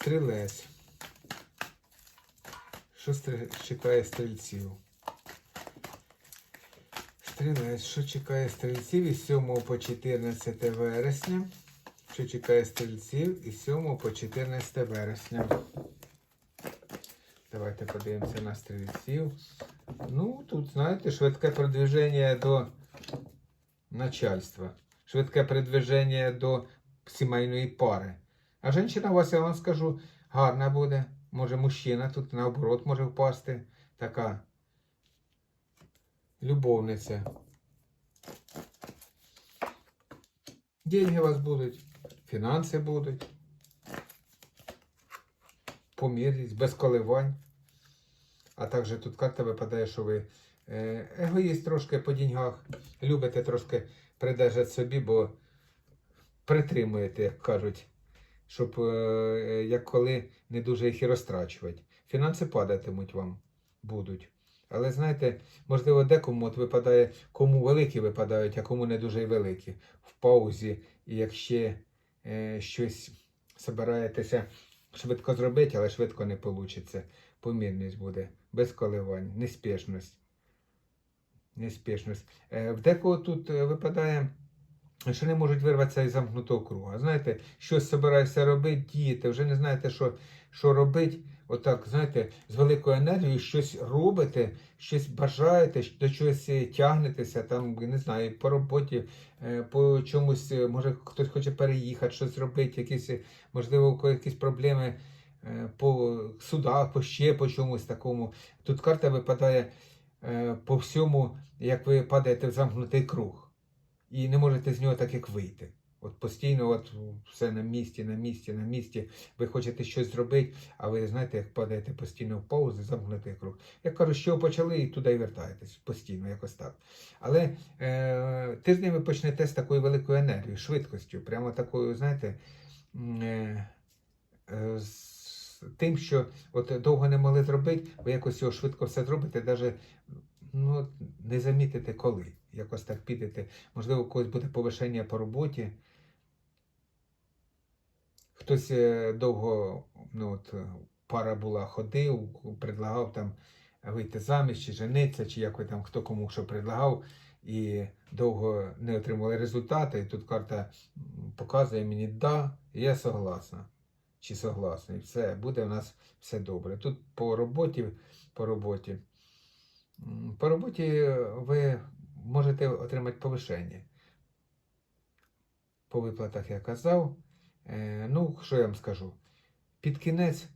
Стрілець. Що стри- чекає стрільців? Стрілець, що чекає стрільців із 7 по 14 вересня? Що чекає стрільців із 7 по 14 вересня? Давайте подивимося на стрільців. Ну, тут, знаєте, швидке продвиження до начальства. Швидке продвиження до сімейної пари. А жінка у вас, я вам скажу, гарна буде. Може, мужчина тут наоборот може впасти. Така любовниця. Деньги у вас будуть, фінанси будуть. Помірність, без коливань. А також тут карта випадає, що ви е, егоїст трошки по деньгах. Любите трошки придержати собі, бо притримуєте, як кажуть, щоб е, як коли не дуже їх і розтрачувати. Фінанси падатимуть вам будуть. Але знаєте, можливо, декому от випадає, кому великі випадають, а кому не дуже великі. В паузі, і як ще е, щось збираєтеся швидко зробити, але швидко не вийде. Помірність буде, без коливань, неспішність. Неспішність. Е, в декого тут е, випадає, що не можуть вирватися із замкнутого круга. Знаєте, щось збираєшся робити, діяти, вже не знаєте, що, що робити. Отак, знаєте, з великою енергією щось робите, щось бажаєте, до чогось е, тягнетеся, там, не знаю, по роботі, е, по чомусь, е, може хтось хоче переїхати, щось зробити, якісь, можливо, якісь проблеми по судах, по ще по чомусь такому. Тут карта випадає по всьому, як ви падаєте в замкнутий круг. І не можете з нього так як вийти. От постійно от все на місці, на місці, на місці. Ви хочете щось зробити, а ви знаєте, як падаєте постійно в паузу, замкнутий круг. Я кажу, що почали і туди вертаєтесь постійно, якось так. Але е, тиждень ви почнете з такою великою енергією, швидкістю, прямо такою, знаєте, е, е, з тим, що от довго не могли зробити, ви якось його швидко все зробите, навіть ну, не замітите коли. Якось так підете. Можливо, у когось буде повишення по роботі. Хтось е, довго, ну от, пара була, ходив, предлагав там вийти заміж, чи жениться, чи як ви там хто кому що предлагав, і довго не отримали результати. І тут карта показує мені да, я согласна. Чи согласний. Все, буде у нас все добре. Тут по роботі, по роботі. По роботі ви можете отримати повишення. По виплатах я казав. Е, ну, що я вам скажу? Під кінець,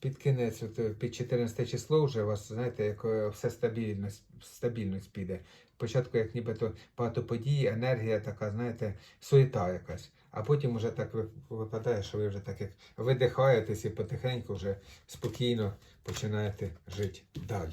під кінець, от, е, під 14 число вже у вас, знаєте, як е, все стабільність, стабільність піде. Спочатку, як нібито багато подій, енергія така, знаєте, суєта якась. А потім вже так випадає, що ви вже так як видихаєтесь і потихеньку вже спокійно починаєте жити далі.